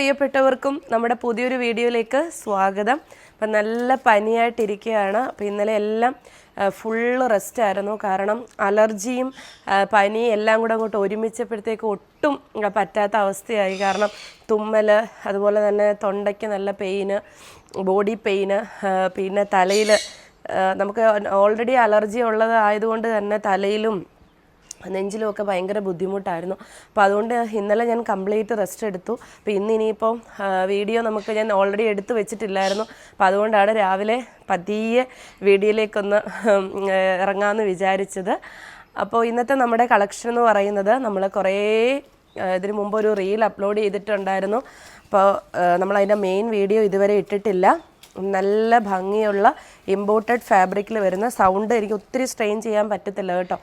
പ്രിയപ്പെട്ടവർക്കും നമ്മുടെ പുതിയൊരു വീഡിയോയിലേക്ക് സ്വാഗതം. അപ്പം നല്ല പനിയായിട്ടിരിക്കുകയാണ്. അപ്പം ഇന്നലെ എല്ലാം ഫുള്ള് റെസ്റ്റ് ആയിരുന്നു. കാരണം അലർജിയും പനി എല്ലാം കൂടെ അങ്ങോട്ട് ഒരുമിച്ചപ്പോഴത്തേക്ക് ഒട്ടും പറ്റാത്ത അവസ്ഥയായി. കാരണം തുമ്മൽ അതുപോലെ തന്നെ തൊണ്ടയ്ക്ക് നല്ല പെയിന് ബോഡി പെയിന് പിന്നെ തലയിൽ നമുക്ക് ഓൾറെഡി അലർജി ഉള്ളത് ആയതുകൊണ്ട് തന്നെ തലയിലും നെഞ്ചിലുമൊക്കെ ഭയങ്കര ബുദ്ധിമുട്ടായിരുന്നു. അപ്പോൾ അതുകൊണ്ട് ഇന്നലെ ഞാൻ കംപ്ലീറ്റ് റെസ്റ്റ് എടുത്തു. അപ്പോൾ ഇന്ന് ഇനിയിപ്പം വീഡിയോ നമുക്ക് ഞാൻ ഓൾറെഡി എടുത്തു വെച്ചിട്ടില്ലായിരുന്നു. അപ്പോൾ അതുകൊണ്ടാണ് രാവിലെ പതിയെ വീഡിയോയിലേക്കൊന്ന് ഇറങ്ങാമെന്ന് വിചാരിച്ചത്. അപ്പോൾ ഇന്നത്തെ നമ്മുടെ കളക്ഷൻ എന്ന് പറയുന്നത് നമ്മൾ കുറേ ഇതിനു മുമ്പ് ഒരു റീൽ അപ്ലോഡ് ചെയ്തിട്ടുണ്ടായിരുന്നു. അപ്പോൾ നമ്മൾ അതിന്റെ മെയിൻ വീഡിയോ ഇതുവരെ ഇട്ടിട്ടില്ല. നല്ല ഭംഗിയുള്ള ഇമ്പോർട്ടഡ് ഫാബ്രിക്കിൽ വരുന്ന സൗണ്ട് എനിക്ക് ഒത്തിരി സ്ട്രെയിൻ ചെയ്യാൻ പറ്റത്തില്ല കേട്ടോ.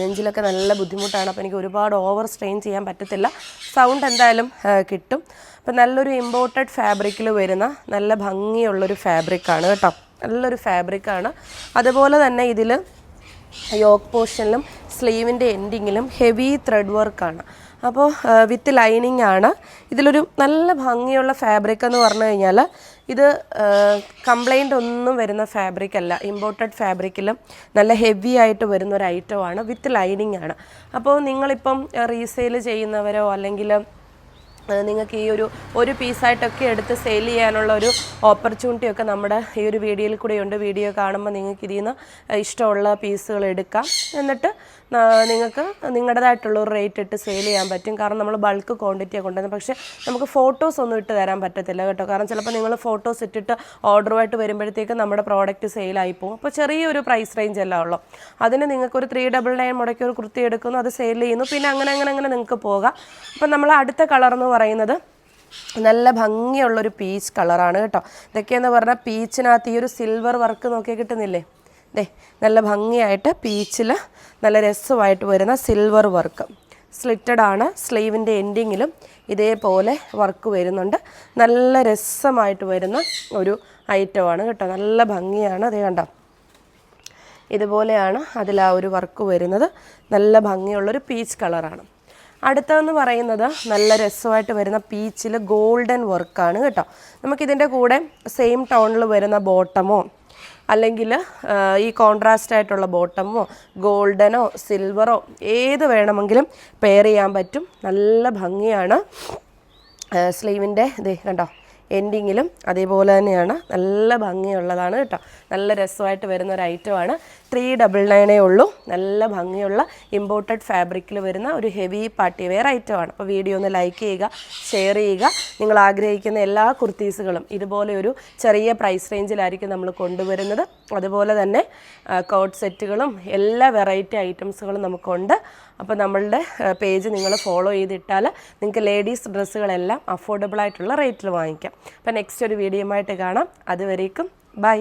നെഞ്ചിലൊക്കെ നല്ല ബുദ്ധിമുട്ടാണ്. അപ്പോൾ എനിക്ക് ഒരുപാട് ഓവർ സ്ട്രെയിൻ ചെയ്യാൻ പറ്റത്തില്ല. സൗണ്ട് എന്തായാലും കിട്ടും. അപ്പം നല്ലൊരു ഇമ്പോർട്ടഡ് ഫാബ്രിക്കിൽ വരുന്ന നല്ല ഭംഗിയുള്ളൊരു ഫാബ്രിക്കാണ് കേട്ടോ. നല്ലൊരു ഫാബ്രിക്കാണ്. അതുപോലെ തന്നെ ഇതിൽ യോക്ക് പോർഷനിലും സ്ലീവിന്റെ എൻഡിങ്ങിലും ഹെവി ത്രെഡ് വർക്കാണ് അപ്പോൾ വിത്ത് ലൈനിങ് ആണ്. ഇതിലൊരു നല്ല ഭംഗിയുള്ള ഫാബ്രിക് എന്ന് പറഞ്ഞു കഴിഞ്ഞാൽ ഇത് കംപ്ലൈന്റ് ഒന്നും വരുന്ന ഫാബ്രിക് അല്ല. ഇമ്പോർട്ടഡ് ഫാബ്രിക്കിലും നല്ല ഹെവി ആയിട്ട് വരുന്ന ഒരു ഐറ്റമാണ് വിത്ത് ലൈനിങ് ആണ്. അപ്പോൾ നിങ്ങളിപ്പം റീസെയിൽ ചെയ്യുന്നവരോ അല്ലെങ്കിൽ നിങ്ങൾക്ക് ഈ ഒരു ഒരു പീസായിട്ടൊക്കെ എടുത്ത് സെയിൽ ചെയ്യാനുള്ള ഒരു ഓപ്പർച്യൂണിറ്റി ഒക്കെ നമ്മുടെ ഈ ഒരു വീഡിയോയിൽ കൂടെ ഉണ്ട്. വീഡിയോ കാണുമ്പോൾ നിങ്ങൾക്ക് ഇതിൽ നിന്ന് ഇഷ്ടമുള്ള പീസുകൾ എടുക്കാം. എന്നിട്ട് നിങ്ങൾക്ക് നിങ്ങളുടേതായിട്ടുള്ള ഒരു റേറ്റ് ഇട്ട് സെയിൽ ചെയ്യാൻ പറ്റും. കാരണം നമ്മൾ ബൾക്ക് ക്വാണ്ടിറ്റിയാണ് കൊണ്ടുവരുന്നത്. പക്ഷേ നമുക്ക് ഫോട്ടോസ് ഒന്നും ഇട്ട് തരാൻ പറ്റത്തില്ല കേട്ടോ. കാരണം ചിലപ്പോൾ നിങ്ങൾ ഫോട്ടോസ് ഇട്ടിട്ട് ഓർഡറുമായിട്ട് വരുമ്പോഴത്തേക്ക് നമ്മുടെ പ്രോഡക്റ്റ് സെയിലായി പോകും. അപ്പോൾ ചെറിയൊരു പ്രൈസ് റേഞ്ച് എല്ലാം ഉള്ളൂ. അതിന് നിങ്ങൾക്ക് ഒരു ത്രീ ഡബിൾ നയൻ മുടക്കി ഒരു കുർത്തി എടുക്കുന്നു അത് സെയിൽ ചെയ്യുന്നു. പിന്നെ അങ്ങനെ അങ്ങനെ അങ്ങനെ നിങ്ങൾക്ക് പോകാം. അപ്പം നമ്മൾ അടുത്ത കളർ എന്ന് പറയുന്നത് നല്ല ഭംഗിയുള്ളൊരു പീച്ച് കളറാണ് കേട്ടോ. ഇതൊക്കെയെന്ന് പറഞ്ഞാൽ പീച്ചിനകത്ത് ഈ ഒരു സിൽവർ വർക്ക് നോക്കിയാൽ കിട്ടുന്നില്ലേ? ദേ നല്ല ഭംഗിയായിട്ട് പീച്ചിൽ നല്ല രസമായിട്ട് വരുന്ന സിൽവർ വർക്ക് സ്ലിറ്റഡ് ആണ് സ്ലീവിന്റെ എൻഡിങ്ങിലും ഇതേപോലെ വർക്ക് വരുന്നുണ്ട്. നല്ല രസമായിട്ട് വരുന്ന ഒരു ഐറ്റമാണ് കേട്ടോ. നല്ല ഭംഗിയാണ് അതേ കണ്ടോ. ഇതുപോലെയാണ് അതിൽ ആ ഒരു വർക്ക് വരുന്നത്. നല്ല ഭംഗിയുള്ളൊരു പീച്ച് കളറാണ് അടുത്തതെന്ന് പറയുന്നത് നല്ല രസമായിട്ട് വരുന്ന പീച്ചിൽ ഗോൾഡൻ വർക്കാണ് കേട്ടോ. നമുക്കിതിന്റെ കൂടെ സെയിം ടൗണിൽ വരുന്ന ബോട്ടമോ അല്ലെങ്കിൽ ഈ കോൺട്രാസ്റ്റ് ആയിട്ടുള്ള ബോട്ടമോ ഗോൾഡനോ സിൽവറോ ഏത് വേണമെങ്കിലും പെയർ ചെയ്യാൻ പറ്റും. നല്ല ഭംഗിയാണ്. സ്ലീവിന്റെ ഇത് കണ്ടോ എൻഡിങ്ങിലും അതേപോലെ തന്നെയാണ്. നല്ല ഭംഗിയുള്ളതാണ് കേട്ടോ. നല്ല രസമായിട്ട് വരുന്ന ഒരു ഐറ്റമാണ് ത്രീ ഡബിൾ നയനേ ഉള്ളൂ. നല്ല ഭംഗിയുള്ള ഇമ്പോർട്ടഡ് ഫാബ്രിക്കിൽ വരുന്ന ഒരു ഹെവി പാർട്ടി വെയർ ഐറ്റമാണ് അപ്പോൾ വീഡിയോ ഒന്ന് ലൈക്ക് ചെയ്യുക ഷെയർ ചെയ്യുക. നിങ്ങൾ ആഗ്രഹിക്കുന്ന എല്ലാ കുർത്തീസുകളും ഇതുപോലെ ഒരു ചെറിയ പ്രൈസ് റേഞ്ചിലായിരിക്കും നമ്മൾ കൊണ്ടുവരുന്നത്. അതുപോലെ തന്നെ കോട്ട് സെറ്റുകളും എല്ലാ വെറൈറ്റി ഐറ്റംസുകളും നമുക്കുണ്ട്. അപ്പോൾ നമ്മളുടെ പേജ് നിങ്ങൾ ഫോളോ ചെയ്തിട്ടാൽ നിങ്ങൾക്ക് ലേഡീസ് ഡ്രസ്സുകളെല്ലാം അഫോർഡബിൾ ആയിട്ടുള്ള റേറ്റിൽ വാങ്ങിക്കാം. അപ്പോൾ നെക്സ്റ്റ് ഒരു വീഡിയോ ആയിട്ട് കാണാം. അതുവരേക്കും ബൈ